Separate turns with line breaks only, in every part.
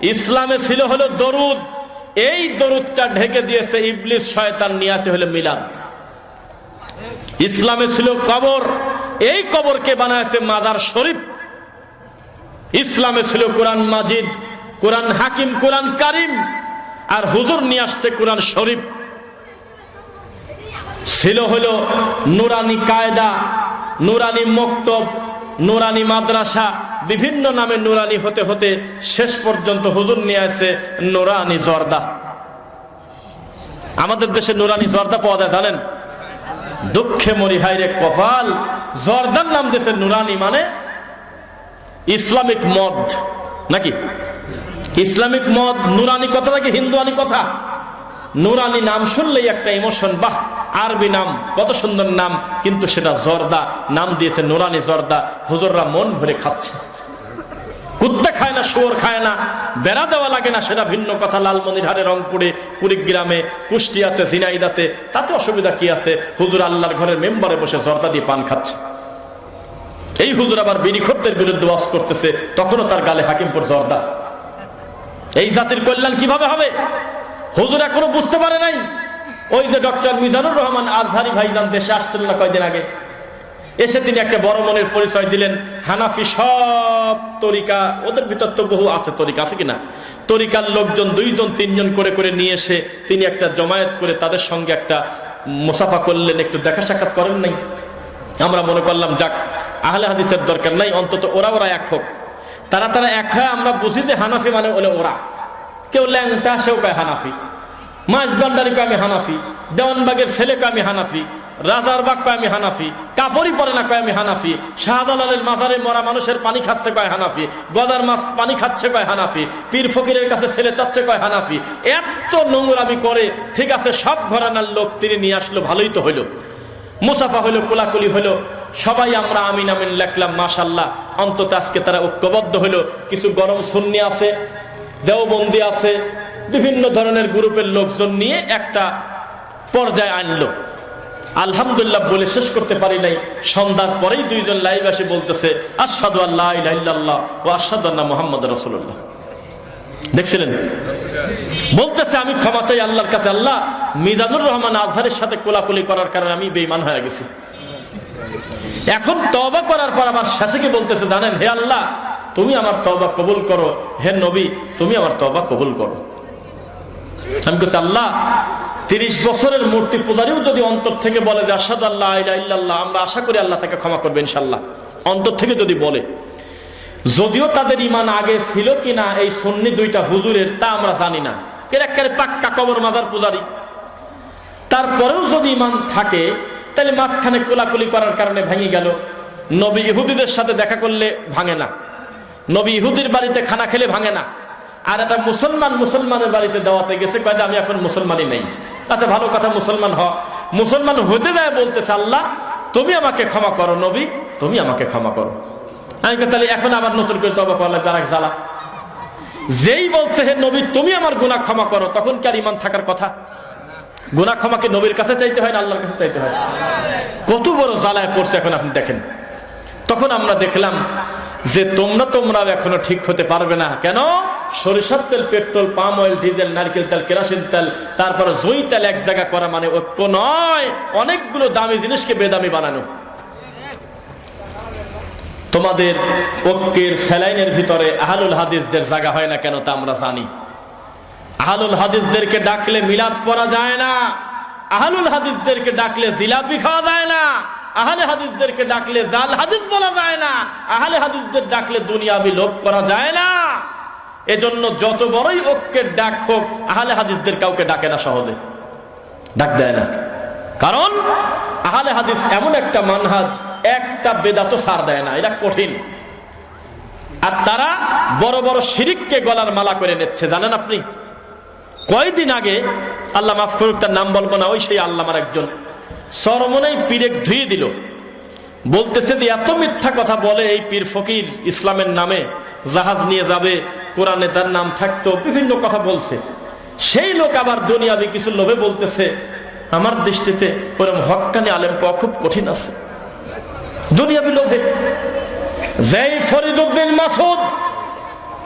ইসলামে ছিল হলো দরুদ। এই দরুদটা ঢেকে দিয়েছে ইবলিস, শয়তান, নিয়ে আসে হলো মিলাদ। ইসলামে ছিল কবর। এই কবরকে বানাইছে মাজার শরীফ। ইসলামে ছিল কোরআন মাজিদ, কোরআন হাকিম, কোরআন কারিম। আর হুজুর নিয়ে আসছে কোরআন শরীফ। ছিল হলো নুরানি কায়দা, নুরানি মক্তব নুরানি মাদ্রাসা বিভিন্ন নামে নুরানি হতে হতে শেষ পর্যন্ত হুজুর নিয়ে আসে নুরানি জর্দা। আমাদের দেশে নুরানি জর্দা পাওয়া যায়, জানেন? দুঃখে মরি হাইরে কপাল। জর্দার নাম দিয়েছে নুরানি মানে ইসলামিক মদ। নাকি? ইসলামিক মদ, নুরানি কথা নাকি হিন্দুয়ানি কথা? নুরানি নাম শুনলেই একটা ইমোশন বাহ, আরবি নাম, কত সুন্দর নাম, কিন্তু সেটা জর্দা, নাম দিয়েছে নুরানি জর্দা, হুজুররা মন ভরে খাচ্ছে। কুত্তা খায় না, শুয়োর খায় না, বেড়া দেওয়া লাগে না, সেটা ভিন্ন কথা, লালমনিরহাটে, রংপুরে, কুড়িগ্রামে, কুষ্টিয়াতে জিনাইদাতে তাতে অসুবিধা কি আছে? হুজুর আল্লাহর ঘরের মেম্বারে বসে জর্দা দিয়ে পান খাচ্ছে। এই হুজুর আবার বিরিখতদের বিরুদ্ধে ওয়াজ করতেছে, তখনও তার গালে হাকিমপুর জর্দা। এই জাতির কল্যাণ কীভাবে হবে? হুজুর এখনও বুঝতে পারে নাই। ওই যে ডক্টর মিজানুর রহমান আজহারি ভাইজান দেশে আসছিল না কয়দিন আগে। এসে তিনি একটা বড় মনের পরিচয় দিলেন। হানাফি সব তরিকা, ওদের ভিতর তো বহু আছে তরিকা, আছে কিনা? তরিকার লোকজন দুইজন, তিনজন করে করে নিয়ে এসে তিনি একটা জমায়েত করে তাদের সঙ্গে একটা মুসাফা করলেন। একটু দেখা সাক্ষাৎ করেন নাই? আমরা মনে করলাম, যাক, আহলে হাদিসের দরকার নাই, অন্তত ওরা ওরা এক হোক। তারা তারা এক হয়, আমরা বুঝি যে হানাফি মানে হলে ওরা। কেউ ল্যাংটা, সেও কয় হানাফি। মাছ ভান্ডারি কয় আমি হানাফি। দেওয়ানবাগের ছেলে কয় আমি হানাফি। রাজার বাগ কয় আমি হানাফি। কাপড়ই পরে না কয় আমি হানাফি। শাহজালালের মাজারে মরা মানুষের পানি খাচ্ছে কয় হানাফি। গদার মাছ পানি খাচ্ছে কয় হানাফি। পীর ফকিরের কাছে ছেলে চাচ্ছে কয় হানাফি। এত নোংরামি করে, ঠিক আছে, সব ঘরানার লোক তিনি নিয়ে আসলো, ভালোই তো হইল। মুসাফা হইল, কোলাকুলি হইল। সবাই আমরা আমিন আমিন লেখলাম মাশাল্লাহ অন্তত আজকে তারা ঐক্যবদ্ধ হইল। কিছু গরম সুন্নি আছে দেওবন্দি আছে, বিভিন্ন ধরনের গ্রুপের লোকজন নিয়ে একটা পর্যায়ে আনলো। আলহামদুলিল্লাহ বলে শেষ করতে পারি নাই। সন্ধ্যার পরেই দুইজন লাইভ আসে বলতেছে আসাদু আল্লাহ ও আসাদু আল্লাহ মোহাম্মদ রসুল্লাহ দেখছিলেন? বলতেছে, আমি ক্ষমা চাই আল্লাহর কাছে। আল্লাহ মিজানুর রহমান আজহারের সাথে কোলাকুলি করার কারণে আমি বেইমান হয়ে গেছি। এখন তবা করার পর আমার শেষে বলতেছে, জানেন, হে আল্লাহ তুমি আমার তবা কবুল করো। হে নবী, তুমি আমার তবা কবুল করো। আমি বলছি আল্লাহ, তিরিশ বছরের মূর্তি পূজারিও যদি অন্তর থেকে বলে যে আসাদ আল্লাহ ইল্লাল্লাহ, আমরা আশা করি আল্লাহ তাকে ক্ষমা করবে ইনশাল্লাহ অন্তর থেকে যদি বলে। যদিও তাদের ইমান আগে ছিল কিনা, এই সুন্নি দুইটা হুজুরের, তা আমরা জানি না। কেরাক্কারে পাক্কা কবর মাজার পূজারি। তারপরেও যদি ইমান থাকে, তাহলে মাঝখানে কোলাকুলি করার কারণে ভেঙে গেল। নবী ইহুদিদের সাথে দেখা করলে ভাঙে না। নবী ইহুদির বাড়িতে খানা খেলে ভাঙে না। আর একটা মুসলমান মুসলমানের বাড়িতে দেওয়াতে গেছে কয়টা আমি এখন মুসলমানই নেই। আচ্ছা ভালো কথা, মুসলমান হ। মুসলমান হতে যায় বলতেছে আল্লাহ, তুমি আমাকে ক্ষমা করো নবী, তুমি আমাকে ক্ষমা করো। আমি তাহলে এখন আবার নতুন করে তবা করা লাগবে জ্বালা। যেই বলছে হে নবী, তুমি আমার গুনাহ ক্ষমা করো, তখন কি আর ইমান থাকার কথা? গুনাহ ক্ষমাকে নবীর কাছে চাইতে হয় না আল্লাহর কাছে চাইতে হয়? কত বড় জ্বালায় পড়ছে এখন আপনি দেখেন। তখন আমরা দেখলাম যে তোমরা তোমরা এখনও ঠিক হতে পারবে না। কেন? সরিষার তেল, পেট্রোল, পাম অয়েল, ডিজেল, নারকেল তেল, কেরাসিন তেল, তারপরে জই তেল এক জায়গা করা মানে ঐক্য নয়, অনেকগুলো দামি জিনিসকে বেদামি বানানো। তোমাদের ঐক্যের স্যালাইনের ভিতরে আহলুল হাদিসদের জায়গা হয় না কেন তা আমরা জানি। আহলুল হাদিসদেরকে ডাকলে মিলাদ পড়া যায় না। আহলুল হাদিসদেরকে ডাকলে জিলাপি খাওয়া যায় না। আহলে হাদিসদেরকে ডাকলে জাল হাদিস বলা যায় না। আহলে হাদিসদের ডাকলে দুনিয়াবি লোক করা যায় না। এজন্য যত বড়ই ঐক্যের ডাক হোক, আহলে হাদিসদের কাউকে ডাকে না সহজে। ডাক দেয় না। কারণ আহলে হাদিস এমন একটা মানহাজ, একটা বেদাত সার দেয় না, এটা কঠিন। আর তারা বড় বড় শিরিককে গলার মালা করে নিচ্ছে, জানেন আপনি? কয়দিন আগে, আল্লাহ মাফ করুক, তার নাম বলব না, ওই সেই আল্লামার একজন। সরমনেই পীরেক ধুয়ে দিল। বলতেছে যে, এত মিথ্যা কথা বলে এই পীর ফকির ইসলামের নামে জাহাজ নিয়ে যাবে, কোরআনে তার নাম থাকতো, বিভিন্ন কথা বলছে। সেই লোক আবার দুনিয়াবি কিছু লোভে বলতেছে, আমার দৃষ্টিতে ওরম হক্কানি আলেম পাওয়া খুব কঠিন আছে। দুনিয়াবি লোভে। যেই ফরিদুদ্দিন মাসুদ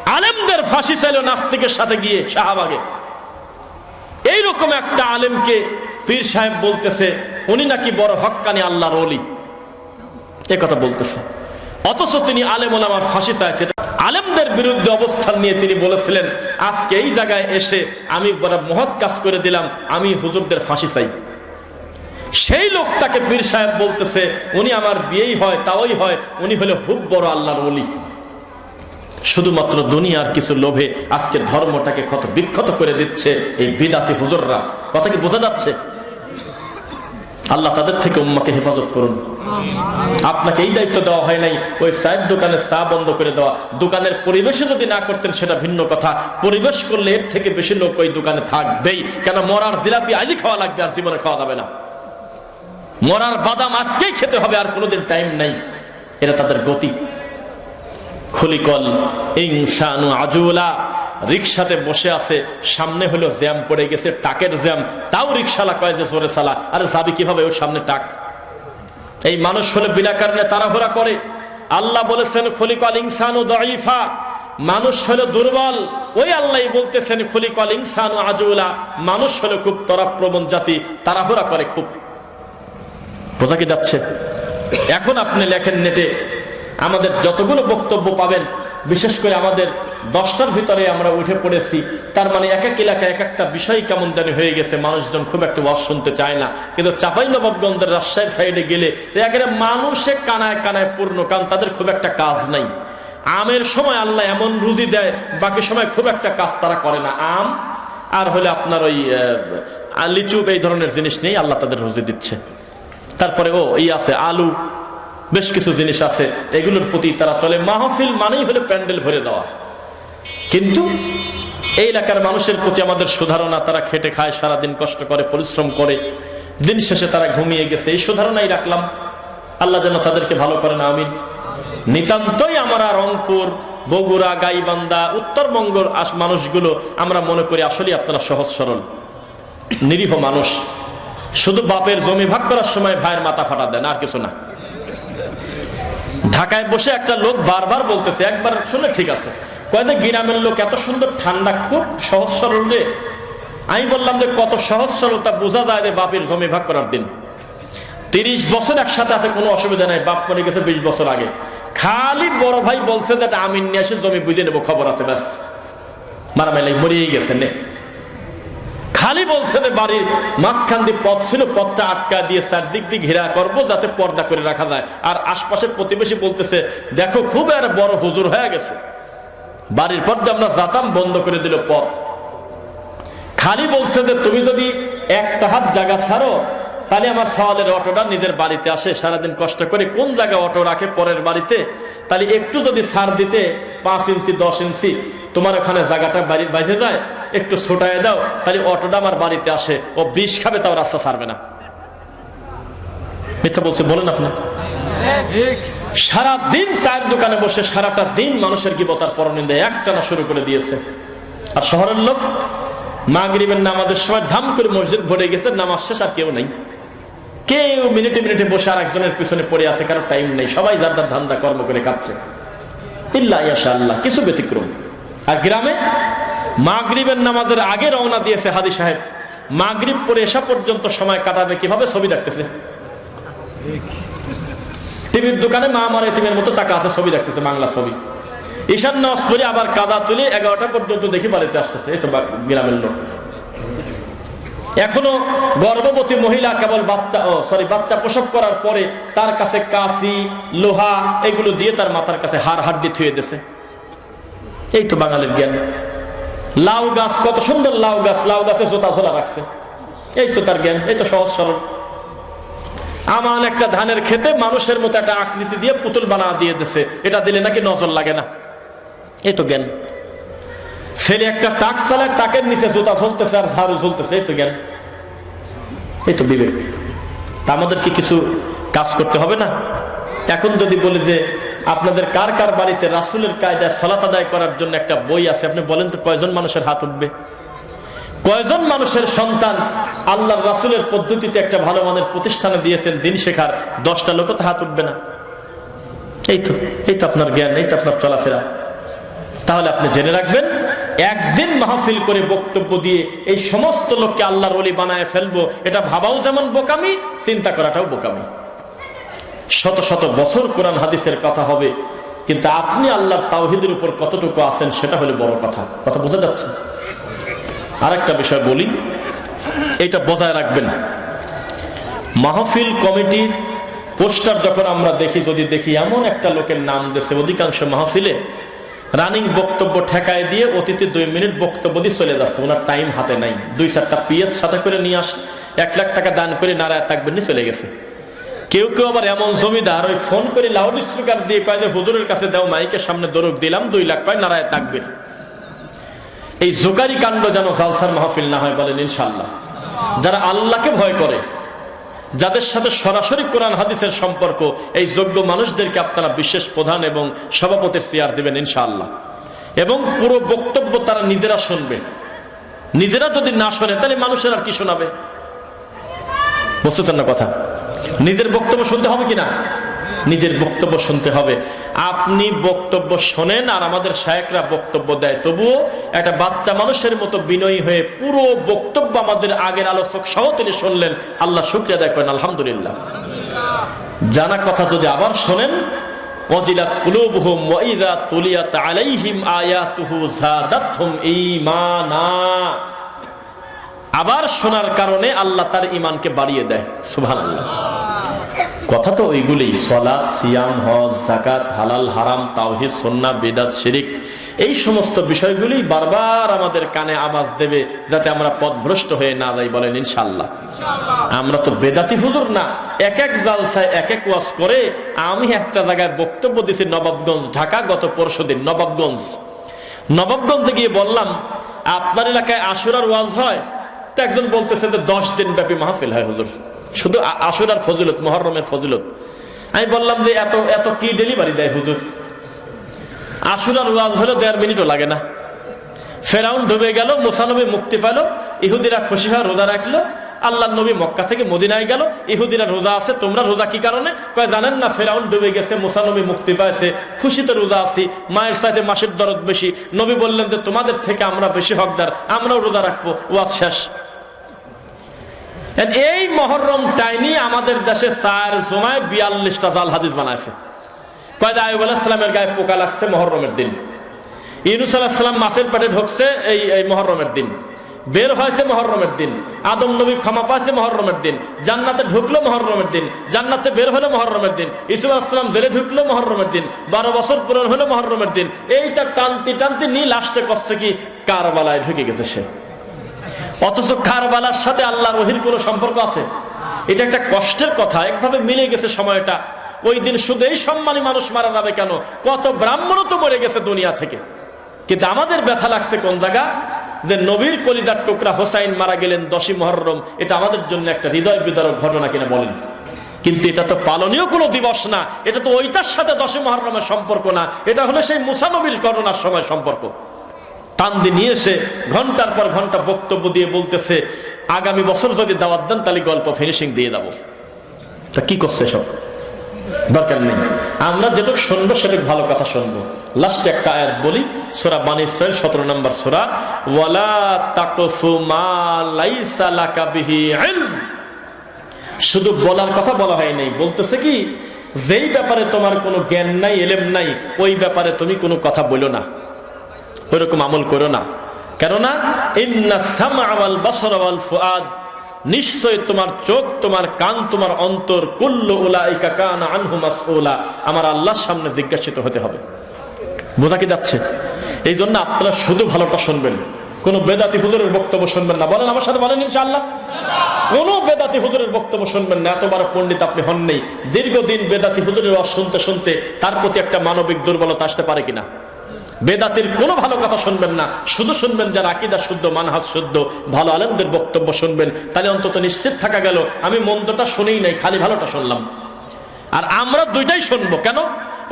আলেমদের ফাঁসি চাইল নাস্তিকের সাথে গিয়ে শাহবাগে। এইরকম একটা আলেমকে পীর সাহেব বলতেছে উনি নাকি বড় হক্কানি আল্লাহর অলি এ কথা বলতেছে। অথচ তিনি আলেম ওলামার ফাঁসি চাইছে আলেমদের বিরুদ্ধে অবস্থান নিয়ে তিনি বলেছিলেন, আজকে এই জায়গায় এসে আমি বড় মহৎ কাজ করে দিলাম, আমি হুজুরদের ফাঁসি চাই। সেই লোকটাকে পীর সাহেব বলতেছে, উনি আমার বিয়েই হয়, তাওই হয়, উনি হলে খুব বড় আল্লাহর অলি শুধুমাত্র দুনিয়ার কিছু লোভে আজকে ধর্মটাকে ক্ষত বিক্ষত করে দিচ্ছে এই বিদাতি হুজুররা। কথা কি বোঝা যাচ্ছে? আল্লাহ তাদের থেকে উম্মাকে হেফাজত করুন। আপনাকে এই দায়িত্ব দেওয়া হয় নাই, ওই চায়ের দোকানে চা বন্ধ করে দেওয়া। দোকানের পরিবেশে যদি না করতেন সেটা ভিন্ন কথা। পরিবেশ করলে এর থেকে বেশি লোক ওই দোকানে থাকবেই। কেন মরার জিলাপি আজই খাওয়া লাগবে আর জীবনে খাওয়া যাবে না। মরার বাদাম আজকেই খেতে হবে, আর কোনোদিন টাইম নাই। এটা তাদের গতি। খলিকল ইনসানু আজুলা। রিক্সাতে বসে আছে, সামনে হলো জ্যাম পড়ে গেছে, টাকের জ্যাম। তাও রিক্সালা কয় যে, জোরে সালা আরে যাবি কীভাবে? ওর সামনে টাক। এই মানুষ হলে বিনা কারণে তাড়াহুড়া করে। আল্লাহ বলেছেন, খলিকল ইনসানু দইফা মানুষ হলো দুর্বল। ওই আল্লাহ বলতেছেন, খলিকল ইনসানু আজুলা। মানুষ হলো খুব তরাপ্রবণ জাতি, তাড়াহুড়া করে খুব। বোঝা কি যাচ্ছে? এখন আপনি লেখেন নেটে, আমাদের যতগুলো বক্তব্য পাবেন বিশেষ করে আমাদের দশটার ভিতরে আমরা উঠে পড়েছি। তার মানে এক এক এলাকায় এক একটা বিষয় কেমন জানি হয়ে গেছে, মানুষজন খুব একটা ওয়াজ শুনতে চায় না। কিন্তু চাপাই নবাবগঞ্জের রাজশাহীর সাইডে গেলে একেবারে মানুষে কানায় কানায় পূর্ণ, কারণ তাদের খুব একটা কাজ নাই। আমের সময় আল্লাহ এমন রুজি দেয়, বাকি সময় খুব একটা কাজ তারা করে না। আম আর হলে আপনার ওই লিচু, এই ধরনের জিনিস নেই আল্লাহ তাদের রুজি দিচ্ছে। তারপরে, ও এই আছে, আলু। বেশ কিছু জিনিস আছে, এগুলোর প্রতি তারা চলে। মাহফিল মানেই হলে প্যান্ডেল ভরে দেওয়া। কিন্তু এই এলাকার মানুষের প্রতি আমাদের সুধারণা, তারা খেটে খায়, সারাদিন কষ্ট করে, পরিশ্রম করে, দিন শেষে তারা ঘুমিয়ে গেছে। এই সুধারণাই রাখলাম। আল্লাহ যেন তাদেরকে ভালো করে না আমিন। নিতান্তই আমরা রংপুর, বগুড়া, গাইবান্ধা উত্তরবঙ্গের আস- মানুষগুলো আমরা মনে করি আসলে আপনারা সহজ সরল, নিরীহ মানুষ। শুধু বাপের জমি ভাগ করার সময় ভাইয়ের মাথা ফাটা দেন, আর কিছু না। ঢাকায় বসে একটা লোক বারবার বলতেছে, একবার শুনে ঠিক আছে। কয়েকদিন গ্রামের লোক এত সুন্দর ঠান্ডা, খুব সহজ সরল রে। আমি বললাম যে, কত সহজ সরলতা, বোঝা যায় রে বাপের জমি ভাগ করার দিন। তিরিশ বছর একসাথে আছে, কোনো অসুবিধা নাই, বাপ মরে গেছে বিশ বছর আগে। খালি বড় ভাই বলছে যে আমি নিয়ে এসে জমি বুঝে নেব, খবর আছে, ব্যাস। মারামারি মরিয়েই গেছে, নে। খালি বলছে যে বাড়ির মাঝখান দিয়ে পথ ছিল, পথটা আটকা দিয়ে চারদিক দিয়ে ঘেরা করব যাতে পর্দা করে রাখা যায়। আর আশপাশের প্রতিবেশী বলতেছে, দেখো, খুব আর বড় হুজুর হয়ে গেছে। বাড়ির পথটা আমরা যাতাম, বন্ধ করে দিল পথ। খালি বলছে যে, তুমি যদি এক তাহাত জায়গা ছাড়ো তাহলে আমার সওয়ালের অটোটা নিজের বাড়িতে আসে, সারাদিন কষ্ট করে কোন জায়গায় অটো রাখে পরের বাড়িতে, তাহলে একটু যদি ছাড় দিতে পাঁচ ইঞ্চি, দশ ইঞ্চি, তোমার ওখানে জায়গাটা বাইজে যায়, একটু ছোটায় দাও, তাহলে অটোটা আমার বাড়িতে আসে। ও বিষ খাবে, তাও রাস্তা ছাড়বে না। মিথ্যা বলছে, বলেন আপনি। সারা দিন চায়ের দোকানে বসে, সারাটা দিন মানুষের গিবতার পরনিন্দা একটানা শুরু করে দিয়েছে। আর শহরের লোক মাগরিবের নামাজের সময় ধাম করে মসজিদ ভরে গেছে, নামাজ শেষ আর কেউ নাই। কেউ মিনিটে মিনিটে বসে আর একজনের পিছনে পড়ে আছে, কারও টাইম নেই। সবাই যার যার ধান্দা কর্ম করে খাচ্ছে ইল্লা ইয়াশা আল্লাহ কিছু ব্যতিক্রম। আর গ্রামে মাগরিবের নামাজের আগে রওনা দিয়েছে হাদি সাহেব। মাগরিব পরে এসা পর্যন্ত সময় কাটাবে, কীভাবে ছবি দেখতেছে? টিভির দোকানে মা আমার এতিমের মতো টাকা আছে, ছবি দেখতেছে, বাংলা ছবি। ঈশান আবার কাদা তুলে এগারোটা পর্যন্ত দেখি বাড়িতে আসতেছে, এই তো গ্রামের লোক। এখনও গর্ভবতী মহিলা কেবল বাচ্চা, ও সরি বাচ্চা প্রসব করার পরে তার কাছে কাশি, লোহা, এগুলো দিয়ে তার মাথার কাছে হাড় হাড্ডি থুয়ে দিছে এই তো বাঙালির জ্ঞান। লাউ গাছ, কত সুন্দর লাউ গাছ, লাউ গাছে জোতা ঝোলা রাখছে। এই তো তার জ্ঞান, এই তো সহজ সরল। আমান একটা ধানের খেতে মানুষের মতো একটা আকৃতি দিয়ে পুতুল বানা দিয়ে দিছে এটা দিলে নাকি নজর লাগে না। এই তো জ্ঞান। ছেলে একটা টাক চালায় টাকের নিচে জুতা ঝুলতেছে আর ঝাড়ু ঝুলতেছে, এই তো জ্ঞান এই তো বিবেক। তা আমাদের কি কিছু কাজ করতে হবে না? এখন যদি বলি যে আপনাদের কার কার বাড়িতে রাসুলের কায়দায় সলাত আদায় করার জন্য একটা বই আছে, আপনি বলেন তো কয়জন মানুষের হাত উঠবে? কয়জন মানুষের সন্তান আল্লাহ রাসুলের পদ্ধতিতে একটা ভালো মানের প্রতিষ্ঠানে দিয়েছেন, দিন শেখার দশটা লোক তো হাত উঠবে না। এই তো এই তো আপনার জ্ঞান, এই তো আপনার চলাফেরা। তাহলে আপনি জেনে রাখবেন একদিন মাহফিল করে বক্তব্য দিয়ে এই সমস্ত লোককে আল্লাহর অলি বানায় ফেলব, এটা ভাবাও যেমন বোকামি, চিন্তা করাটাও বোকামি। শত শত বছর কোরআন হাদিসের কথা হবে, কিন্তু আপনি আল্লাহর তাওহিদের উপর কতটুকু আছেন সেটা হলে বড় কথা। কথা বোঝা যাচ্ছে? আরেকটা বিষয় বলি, এটা বজায় রাখবেন। মাহফিল কমিটির পোস্টার যখন আমরা দেখি, যদি দেখি এমন একটা লোকের নাম দেশে অধিকাংশ মাহফিলে রানিং বক্তব্য ঠেকায় দিয়ে অতিথি দুই মিনিট বক্তব্য দিয়ে চলে যাচ্ছে। ওনার টাইম হাতে নাই। দুই চারটা পিএস সাথে করে নিয়ে আসে এক লাখ টাকা দান করে নারায় থাকবেন চলে গেছে। কেউ কেউ আবার এমন জমিদার, ওই ফোন করে লাউড স্পিকার দিয়ে কয় যে, হুজুরের কাছে দেও মাইকের সামনে দরক দিলাম, দুই লাখ কয় নারায় থাকবেন। এই জোকারি কাণ্ড যেন জালসার মাহফিল না হয় বলেন ইনশাল্লাহ। যারা আল্লাহকে ভয় করে যাদের সাথে সরাসরি কোরআন হাদিসের সম্পর্ক, এই যোগ্য মানুষদেরকে আপনারা বিশেষ প্রধান এবং সভাপতির চেয়ার দেবেন, ইনশাআল্লাহ। এবং পুরো বক্তব্য তারা নিজেরা শুনবে। নিজেরা যদি না শোনে, তাহলে মানুষের আর কি শোনাবে? বুঝতেছেন না কথা? নিজের বক্তব্য শুনতে হবে কি না নিজের বক্তব্য শুনতে হবে। আপনি বক্তব্য শোনেন আর আমাদের শায়করা বক্তব্য দেয়। তবুও একটা বাচ্চা মানুষের মতো বিনয়ী হয়ে পুরো বক্তব্য আমাদের আগের আলোচক সহ তিনি শুনলেন। আল্লাহ শুক্রিয়া দেয় করেন, আলহামদুলিল্লাহ। জানা কথা যদি আবার শোনেন আবার শোনার কারণে আল্লাহ তার ইমানকে বাড়িয়ে দেয়। সুবহানাল্লাহ। কথা তো ওইগুলি সলাৎ সিয়াম হজ জাকাত হালাল হারাম তাওহিদ সন্না বেদাত শিরিক এই সমস্ত বিষয়গুলি বারবার আমাদের কানে আওয়াজ দেবে যাতে আমরা পথভ্রষ্ট হয়ে না যাই বলেন ইনশাল্লাহ আমরা তো বেদাতি হুজুর না এক এক জালসায় এক এক ওয়াজ করে আমি একটা জায়গায় বক্তব্য দিছি নবাবগঞ্জ ঢাকা গত পরশু দিন নবাবগঞ্জ। নবাবগঞ্জে গিয়ে বললাম আপনার এলাকায় আশুরার ওয়াজ হয়? তো একজন বলতেছে যে দশ দিন ব্যাপী মাহফিল হয় হুজুর। শুধু আশুরার ফজিলত মহরমের ফজিলত। আমি বললাম যে এত এত কি ডেলিভারি দেয় হুজুর? আশুরার ওয়াজ হলে দেড় মিনিটও লাগে না। ফেরাউন ডুবে গেল মুসানবী মুক্তি পেল, ইহুদিরা খুশি হয়ে রোজা রাখল, আল্লাহ নবী মক্কা থেকে মদিনায় গেল, ইহুদিরা রোজা আছে, তোমরা রোজা কি কারণে? কয়, জানেন না, ফেরাউন ডুবে গেছে মুসানবী মুক্তি পাইছে, খুশিতে রোজা আছি, মায়ের সাথে মাসের দরদ বেশি। নবী বললেন যে, তোমাদের থেকে আমরা বেশি হকদার, আমরাও রোজা রাখব, ওয়াজ শেষ। এই মহরম টাইনি আমাদের দেশে চার জমায় বিয়াল্লিশটা জাল হাদিস বানাইছে। কয়দা আয়ুব আলাহিসামের গায়ে পোকা লাগছে মহরমের দিন। ইনুস আলাহিসাম মাছের পেটে ঢুকছে এই এই মহরমের দিন। বের হয়েছে মহরমের দিন। আদম নবী ক্ষমা পাইছে মহরমের দিন। জান্নাতে ঢুকলো মহরমের দিন। জান্নাতে বের হলো মহরমের দিন। ইসুফ আসলাম জেলে ঢুকলো মহরমের দিন। বারো বছর পূরণ হলো মহরমের দিন। এইটা টানতি টানতি নি লাস্টে করছে কি কারবালায় ঢুকে গেছে সে। অথচ কারবালার সাথে আল্লাহ রহির কোনো সম্পর্ক আছে? এটা একটা কষ্টের কথা, একভাবে মিলে গেছে সময়টা। ওই দিন শুধু এই সম্মানী মানুষ মারা যাবে কেন? কত ব্রাহ্মণও তো মরে গেছে দুনিয়া থেকে। কিন্তু আমাদের ব্যথা লাগছে কোন জায়গা? যে নবীর কলিদার টুকরা হোসাইন মারা গেলেন দশই মহরম, এটা আমাদের জন্য একটা হৃদয় বিদারক ঘটনা কিনা বলেন। কিন্তু এটা তো পালনীয় কোনো দিবস না, এটা তো ওইটার সাথে দশই মহরমের সম্পর্ক না, এটা হলো সেই মুসানবীর ঘটনার সময় সম্পর্ক। টান দিয়ে নিয়ে এসে ঘণ্টার পর ঘণ্টা বক্তব্য দিয়ে বলতেছে, আগামী বছর যদি দাওয়াত দেন, তাহলে গল্প ফিনিশিং দিয়ে দেবো তা কি করছে সব? দরকার নেই। আমরা যেটুকু শুনব, সেটুক ভালো কথা শুনব। লাস্টে একটা আয়াত বলি, সোরা বানি ইসরাইল সতেরো নম্বর সোরা, ওয়ালা তাকফু মা লাইসা লাকা বিহি শুধু বলার কথা বলা হয় নাই, বলতেছে কি, যেই ব্যাপারে তোমার কোনো জ্ঞান নাই, এলেম নাই, ওই ব্যাপারে তুমি কোনো কথা বলো না। ওইরকম আমল করো না। কেননা নিশ্চয় তোমার চোখ, তোমার কান, তোমার অন্তর আমার আল্লাহর সামনে জিজ্ঞাসিত হতে হবে। বোঝা কি যাচ্ছে? এই জন্য আপনারা শুধু ভালোটা শুনবেন। কোন বেদাতি হুজুরের বক্তব্য শুনবেন না। বলেন আমার সাথে বলেন ইনশাআল্লাহ। কোন বেদাতি হুজুরের বক্তব্য শুনবেন না। এতবার পণ্ডিত আপনি হন নেই। দীর্ঘদিন বেদাতি হুজুরের শুনতে শুনতে তার প্রতি একটা মানবিক দুর্বলতা আসতে পারে কিনা? বেদাতির কোনো ভালো কথা শুনবেন না। শুধু শুনবেন যারা আকিদা শুদ্ধ, মানহাজ শুদ্ধ, ভালো আলেমদের বক্তব্য শুনবেন। তাহলে অন্তত নিশ্চিত থাকা গেল, আমি মন্দটা শুনেই নাই, খালি ভালোটা শুনলাম। আর আমরা দুইটাই শুনব, কেন?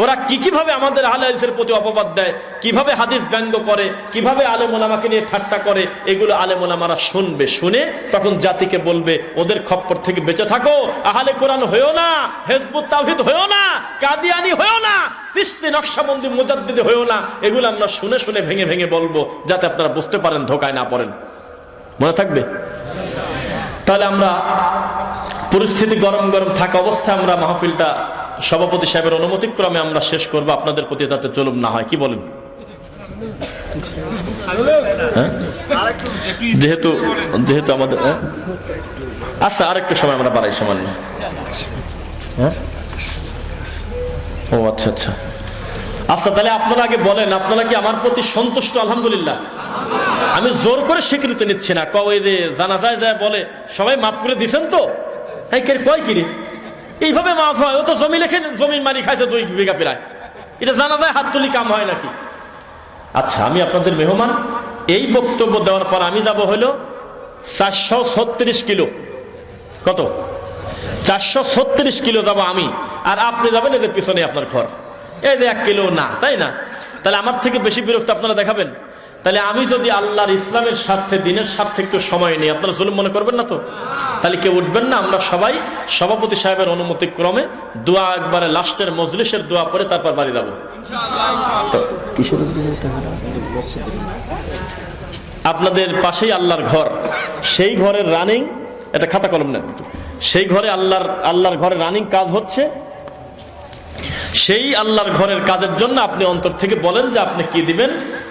ওরা কি কীভাবে আমাদের আহলে প্রতি অপবাদ দেয়, কীভাবে হাদিস ব্যঙ্গ করে, কীভাবে আলেম ওলামাকে নিয়ে ঠাট্টা করে, এগুলো আলেম ওলামারা শুনবে, শুনে তখন জাতিকে বলবে, ওদের খপ্পর থেকে বেঁচে থাকো, আহলে কোরআন হয়েও না, হেজবুত তাওহিদ হয়েও না, কাদিয়ানি হয়েও না সৃষ্টি নকশাবন্দি মুজাদ্দিদি হয়েও না। এগুলো আমরা শুনে শুনে ভেঙে ভেঙে বলব, যাতে আপনারা বুঝতে পারেন, ধোকায় না পড়েন। মনে থাকবে? তাহলে আমরা পরিস্থিতি গরম গরম থাকা অবস্থায় আমরা মাহফিলটা সভাপতি সাহেবের অনুমতিক্রমে আমরা শেষ করব। আপনাদের প্রতি যাতে জুলুম না হয়। কি বলেন? হ্যাঁ? যেহেতু যেহেতু আমাদের হ্যাঁ? আচ্ছা আরেকটু সময় আমরা বাড়াই, সামান্য। হ্যাঁ? ও আচ্ছা আচ্ছা। আচ্ছা তাহলে আপনারা আগে বলেন, আপনারা কি আমার প্রতি সন্তুষ্ট? আলহামদুলিল্লাহ। আমি জোর করে স্বীকৃতি নিচ্ছি না। কবে যে জানা যায় যায় বলে, সবাই মাফ করে দিছেন তো? কয় কিরে? এইভাবে মাফ হয়, ও তো জমি লেখে, জমির মারি খাইছে দুই বিঘা প্রায়। এটা জানা যায় হাত তুলি কাম হয় নাকি? আচ্ছা আমি আপনাদের মেহমান। এই বক্তব্য দেওয়ার পর আমি যাব হলো চারশো ছত্রিশ কিলো। কত? চারশো ছত্রিশ কিলো যাব আমি, আর আপনি যাবেন এদের পিছনে আপনার ঘর। এই যে এক কিলো না, তাই না? তাহলে আমার থেকে বেশি বিরক্ত আপনারা দেখাবেন। তাহলে আমি যদি আল্লাহর ইসলামের স্বার্থে, দিনের স্বার্থে একটু সময় নিই, আপনারা জুলুম মনে করবেন না তো? তাহলে কেউ উঠবেন না, আমরা সবাই সভাপতি সাহেবের অনুমতি ক্রমে দোয়া একবারে লাস্টের মজলিসের দোয়া পরে তারপর বাড়ি যাব? আপনাদের পাশেই আল্লাহর ঘর, সেই ঘরের রানিং এটা খাতা কলম নেন সেই ঘরে আল্লাহর আল্লাহর ঘরে রানিং কাজ হচ্ছে। সেই আল্লাহর ঘরের কাজের জন্য আপনি অন্তর থেকে বলেন যে আপনি কি দিবেন।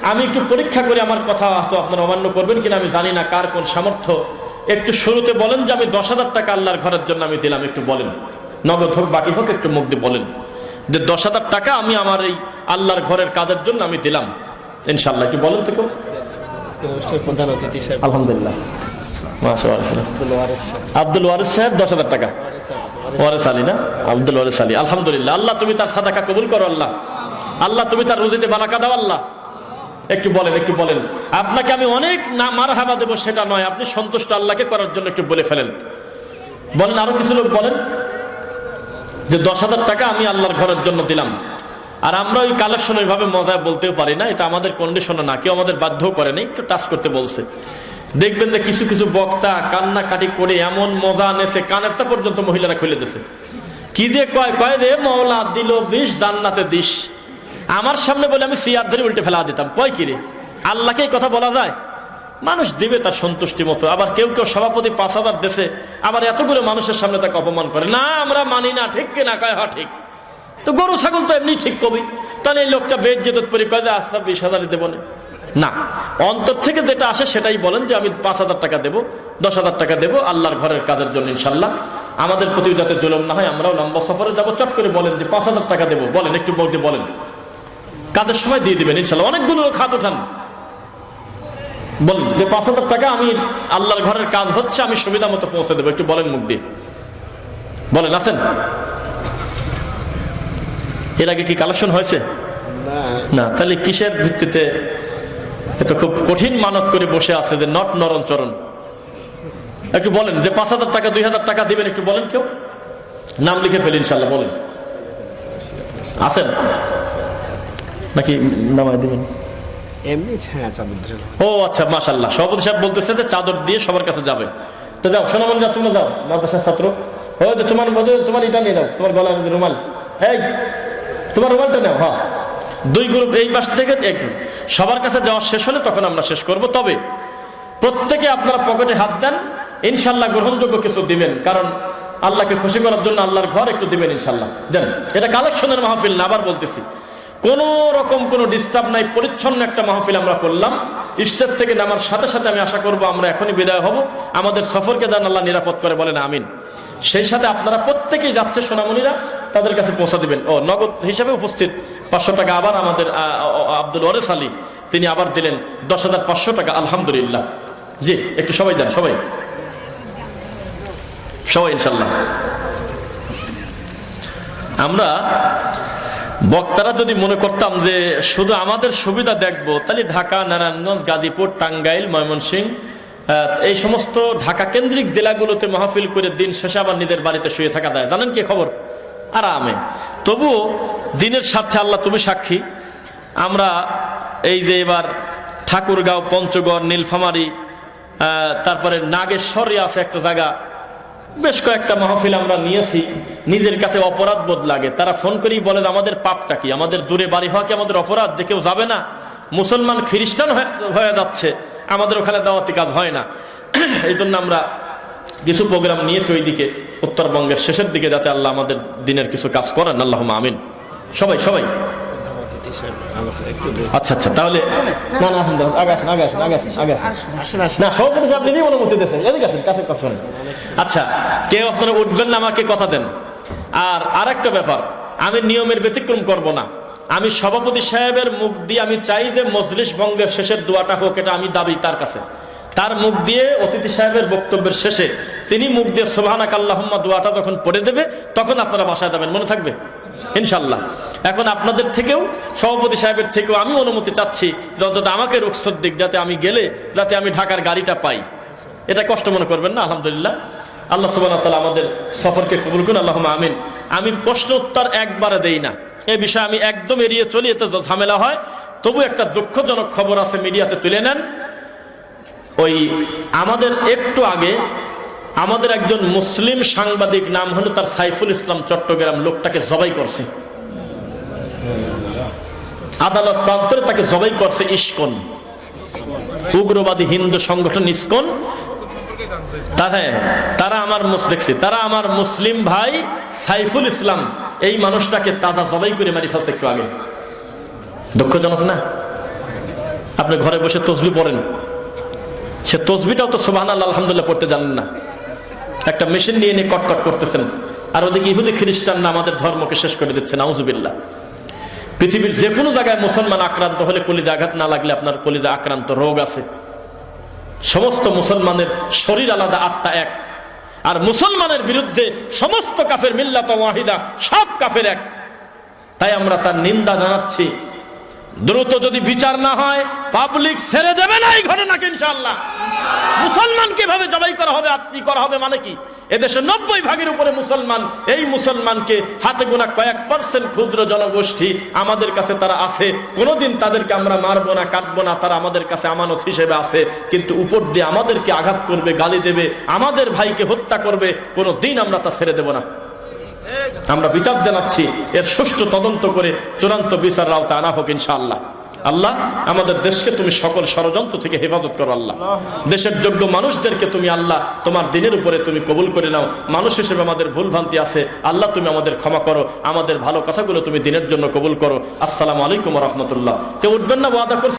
আমি একটু পরীক্ষা করে আমার কথা হয়তো আপনারা অমান্য করবেন কিনা, আমি জানি না কার কোন সামর্থ্য। একটু শুরুতে বলেন যে আমি দশ হাজার টাকা আল্লাহর ঘরের জন্য আমি দিলাম, একটু বলেন। নগদ হোক, বাকি হোক, একটু মুখ দিয়ে বলেন। যে দশ হাজার টাকা আমি আমার এই আল্লাহর ঘরের কাজের জন্য আমি দিলাম। ইনশাল্লাহ একটু বলেন তো কেউ।
প্রধান অতিথি সাহেব।
আলহামদুলিল্লাহ।
আব্দুল ওয়ারিস
দশ হাজার টাকা। ওয়ারেস আলী না? আব্দুল ওয়ারেস আলী। আলহামদুলিল্লাহ। আল্লাহ তুমি তার সাদাকা কবুল করো আল্লাহ। আল্লাহ তুমি তার রুজিতে বারাকা দাও আল্লাহ। একটু বলেন একটু বলেন। আপনাকে আমি অনেক না মারহাবা দেবো সেটা নয়। আপনি সন্তুষ্ট আল্লাহকে করার জন্য একটু বলে ফেলেন। বলেন আরও কিছু লোক বলেন যে দশ হাজার টাকা আমি আল্লাহর ঘরের জন্য দিলাম। আর আমরা ওই কালেকশন ওইভাবে মজায় বলতেও পারি না, এটা আমাদের কন্ডিশনও না, কেউ আমাদের বাধ্য করে নাই, একটু টাচ করতে বলছে। দেখবেন যে কিছু কিছু বক্তা কান্নাকাটি করে এমন মজা আনেছে কানেরটা পর্যন্ত মহিলারা খুলে দিছে। কি যে কয় কয় রে মৌলা দিল বিষ, জান্নাতে দিস। আমার সামনে বলে আমি সিয়ার ধরে উল্টে ফেলা দিতাম। কয় কি রে? আল্লাহকে এই কথা বলা যায়? মানুষ দিবে তার সন্তুষ্টি মতো, আবার কেউ কেউ সভাপতি পাঁচ হাজার দেশে, আবার এতগুলো মানুষের সামনে তাকে অপমান করে। না, আমরা মানি না, ঠিক কিনা? কয় হ্যাঁ ঠিক। তো গরু, ছাগল তো এমনি ঠিক কবি। তাহলে এই লোকটা বেদ যেত পরি কয় যে আচ্ছা বিশ হাজারই দেবো না। অন্তর থেকে যেটা আসে সেটাই বলেন যে, আমি পাঁচ হাজার টাকা দেবো, দশ হাজার টাকা দেবো, আল্লাহর ঘরের কাজের জন্য ইনশাল্লাহ। আমাদের প্রতি যাতে জুলুম না হয়, আমরাও লম্বা সফরে যাব, চট করে বলেন যে, পাঁচ হাজার টাকা দেবো। বলেন, একটু বলতে বলেন। কাজের সময় দিয়ে দিবেন ইনশাল্লাহ? অনেকগুলো হাত উঠান বলেন যে, পাঁচ হাজার টাকা আমি আল্লাহর ঘরের কাজ হচ্ছে, আমি সুবিধা মতো পৌঁছে দেবো। একটু বলেন মুখ দিয়ে। বলেন, আছেন? এর আগে কি কালেকশন হয়েছে?
না
তাহলে কিসের ভিত্তিতে এত খুব কঠিন মানত করে বসে আছে যে নট নরম চরণ একটু বলেন যে পাঁচ হাজার টাকা দুই হাজার টাকা দিবেন একটু বলেন কেউ? নাম লিখে ফেলি ইনশাল্লাহ বলেন। আছেন? নাকি নামায় দিবেন?
এমনি হ্যাঁ।
ও আচ্ছা মাশাল্লাহ সভাপতি সাহেব বলতেছে যে চাদর দিয়ে সবার কাছে যাবে। তো যাও সোনামন যা তুমি যাও মাদ্রাসার ছাত্র। ও তোমার তোমার এটা নিয়ে দাও তোমার গলার রুমাল। এই তোমার রুমালটা নাও হ্যাঁ। দুই গ্রুপ এই পাশ থেকে এক group। সবার কাছে যাওয়া শেষ হলে তখন আমরা শেষ করব। তবে প্রত্যেকে আপনারা পকেটে হাত দেন, ইনশাল্লাহ গ্রহণযোগ্য কিছু দিবেন। কারণ আল্লাহকে খুশি করার জন্য আল্লাহর ঘর একটু দিবেন, ইনশাল্লাহ। দেন, এটা কালেকশনের মাহফিল না, আবার বলতেছি। কোন রকম কোনো ডিস্টার্ব নাই, পরিচ্ছন্ন একটা মাহফিল আমরা করলাম। স্টেজ থেকে নামার সাথে সাথে আমি আশা করব আমরা এখনই বিদায় হব। আমাদের সফরকে যেন আল্লাহ নিরাপদ করে বলেন, আমিন। সেই সাথে আপনারা প্রত্যেকেই যাচ্ছে সোনামণিরা, তাদের কাছে পৌঁছা দিবেন। ও, নগদ হিসাবে উপস্থিত পাঁচশো টাকা আবার আমাদের আব্দুল ওয়ারেস আলী, তিনি আবার দিলেন দশ হাজার পাঁচশো টাকা, আলহামদুলিল্লাহ। জি, একটু সবাই দেন সবাই। সবাই ইনশাল্লাহ আমরা বক্তারা যদি মনে করতাম যে শুধু আমাদের সুবিধা দেখব, তাহলে ঢাকা, নারায়ণগঞ্জ, গাজীপুর, টাঙ্গাইল, ময়মনসিংহ এই সমস্ত ঢাকা কেন্দ্রিক জেলাগুলোতে মাহফিল করে দিন শেষে আবার নিজের বাড়িতে শুয়ে থাকা যায়। জানেন কি খবর? আরামে। তবুও দিনের স্বার্থে আল্লাহ তুমি সাক্ষী। আমরা এই যে এবার ঠাকুরগাঁও, পঞ্চগড়, নীলফামারি তারপরে নাগেশ্বরী আছে একটা জায়গা। বেশ কয়েকটা মাহফিল আমরা নিয়েছি। নিজের কাছে অপরাধ বোধ লাগে। তারা ফোন করেই বলে আমাদের পাপটা কি? আমাদের দূরে বাড়ি হওয়া কি আমাদের অপরাধ? যে কেউ যাবে না। মুসলমান খ্রিস্টান হয়ে যাচ্ছে। আমাদের ওখানে দাওয়াতি কাজ হয় না। এই জন্য আমরা কিছু প্রোগ্রাম নিয়েছি ওইদিকে উত্তরবঙ্গের শেষের দিকে যাতে আল্লাহ আমাদের দিনের কিছু কাজ করেন। আল্লাহ আমিন। সবাই সবাই।
একটু
আচ্ছা আচ্ছা তাহলে না না আসেন, আগে আসেন আগে আসেন আগে আসেন আগে আসেন।
আসেন আসেন
না সভাপতি সাহেব নিজেই অনুমতি দিয়েছেন এদিকে আসেন কাছে কথা আচ্ছা কেউ উঠবেন না আমাকে কথা দেন। আর আরেকটা ব্যাপার আমি নিয়মের ব্যতিক্রম করব না। আমি সভাপতি সাহেবের মুখ দিয়ে আমি চাই যে মজলিস ভঙ্গের শেষের দোয়াটা হোক, এটা আমি দাবি তার কাছে। তার মুখ দিয়ে অতিথি সাহেবের বক্তব্যের শেষে তিনি মুখ দিয়ে সোভানাক আল্লাহম্মা দোয়াটা যখন পড়ে দেবে, তখন আপনারা বাসায় যাবেন, মনে থাকবে? ইনশাল্লাহ এখন আপনাদের থেকেও, সভাপতি সাহেবের থেকেও আমি অনুমতি চাচ্ছি যে অন্তত আমাকে রুখসত দিক, যাতে আমি গেলে, যাতে আমি ঢাকার গাড়িটা পাই। এটা কষ্ট মনে করবেন না? আলহামদুলিল্লাহ। আল্লাহ সুবাহ তালা আমাদের সফরকে কবুল করুন আল্লাহ আমিন। আমি প্রশ্ন উত্তর একবারে দেই না। এই বিষয়ে আমি একদম এড়িয়ে চলি এতে ঝামেলা হয়। তবু একটা দুঃখজনক খবর আছে মিডিয়াতে তুলে নেন। ওই আমাদের একটু আগে আমাদের একজন মুসলিম সাংবাদিক নাম হলো তার সাইফুল ইসলাম চট্টগ্রাম লোকটাকে জবাই করছে। আদালত প্রান্তরে তাকে জবাই করছে ইস্কন। উগ্রবাদী হিন্দু সংগঠন ইস্কন। হ্যাঁ, তারা আমার দেখছি তারা আমার মুসলিম ভাই সাইফুল ইসলাম। এই মানুষটাকে তাজা জবাই করে মারি ফেলছে একটু আগে। দুঃখজনক না? আপনি ঘরে বসে তসবি পড়েন। সে তসবিটাও তো সোবাহান আলহামদুলিল্লাহ পড়তে জানেন না। একটা মেশিন নিয়ে নিয়ে কটকট করতেছেন। আর ওদিকে ইহুদি খ্রিস্টান না আমাদের ধর্মকে শেষ করে দিচ্ছে, নাউজুবিল্লাহ। পৃথিবীর যে কোনো জায়গায় মুসলমান আক্রান্ত হলে কলিজা আঘাত না লাগলে আপনার কলিজা আক্রান্ত রোগ আছে। সমস্ত মুসলমানের শরীর আলাদা, আত্মা এক। আর মুসলমানের বিরুদ্ধে সমস্ত কাফের মিল্লাত ওয়াহিদা সব কাফের এক। তাই আমরা তার নিন্দা জানাচ্ছি। দ্রুত যদি বিচার না হয় পাবলিক ছেড়ে দেবে না এই ঘটনাকে ইনশাল্লাহ মুসলমানকে ভাবে জবাই করা হবে আপনি করা হবে মানে কি? এদেশে নব্বই ভাগের উপরে মুসলমান, এই মুসলমানকে হাতে গোনা কয়েক পার্সেন্ট ক্ষুদ্র জনগোষ্ঠী আমাদের কাছে তারা আছে। কোনোদিন তাদেরকে আমরা মারবো না কাটবো না, তারা আমাদের কাছে আমানত হিসেবে আছে। কিন্তু উপর দিয়ে আমাদেরকে আঘাত করবে, গালি দেবে, আমাদের ভাইকে হত্যা করবে কোনো দিন আমরা তা ছেড়ে দেব না। আমরা বিচার জানাচ্ছি, এর সুষ্ঠু তদন্ত করে চূড়ান্ত বিচার আওতা আনা হোক ইনশাআল্লাহ। আল্লাহ, আমাদের দেশকে তুমি সকল ষড়যন্ত্র থেকে হেফাজত করো, আল্লাহ। দেশের যোগ্য মানুষদেরকে তুমি, আল্লাহ, তোমার দিনের উপরে তুমি কবুল করে নাও। মানুষ হিসেবে আমাদের ভুল ভ্রান্তি আছে, আল্লাহ, তুমি আমাদের ক্ষমা করো। আমাদের ভালো কথাগুলো তুমি দিনের জন্য কবুল করো। আসসালামু আলাইকুম রহমতুল্লাহ। কেউ উঠবেন না? ওয়াদা করছে।